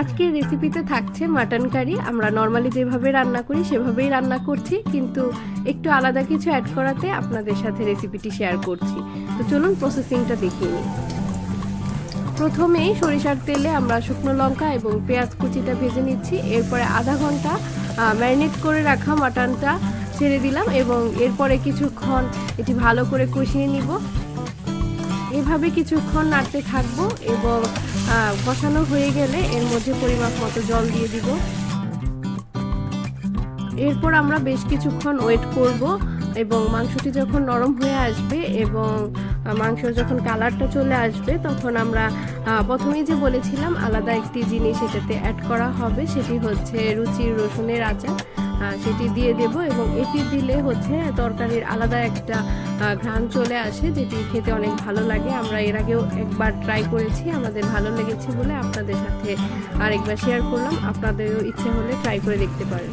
আজকের রেসিপিতে থাকছে মাটন কারি আমরা নর্মালি যেভাবে রান্না করি, সেভাবেই রান্না করছি। কিন্তু একটু আলাদা কিছু অ্যাড করাতে আপনাদের সাথে রেসিপিটি শেয়ার করছি। তো চলুন প্রসেসিংটা দেখিয়ে নিই। প্রথমেই সরিষার তেলে আমরা শুকনো লঙ্কা এবং পেঁয়াজ কুচিটা ভেজে নিচ্ছি। এরপরে আধা ঘণ্টা ম্যারিনেট করে রাখা মাটনটা ছেড়ে দিলাম এবং এরপরে কিছুক্ষণ এটি ভালো করে কষিয়ে নিব। এভাবে কিছুক্ষণ নাড়তে থাকব এবং কষানো হয়ে গেলে এর মধ্যে পরিমাপ মতো জল দিয়ে দিব। এরপর আমরা বেশ কিছুক্ষণ ওয়েট করব এবং মাংসটি যখন নরম হয়ে আসবে এবং মাংস যখন কালারটা চলে আসবে তখন আমরা প্রথমেই যে বলেছিলাম আলাদা একটি জিনিস এটাতে অ্যাড করা হবে সেটি হচ্ছে রুচির রসুনের আচার। সেটি দিয়ে দেব এবং এটি দিলে হচ্ছে তরকারির আলাদা একটা ঘ্রাণ চলে আসে যেটি খেতে অনেক ভালো লাগে। আমরা এর আগেও একবার ট্রাই করেছি, আমাদের ভালো লেগেছে বলে আপনাদের সাথে আরেকবার শেয়ার করলাম। আপনাদেরও ইচ্ছে হলে ট্রাই করে দেখতে পারেন।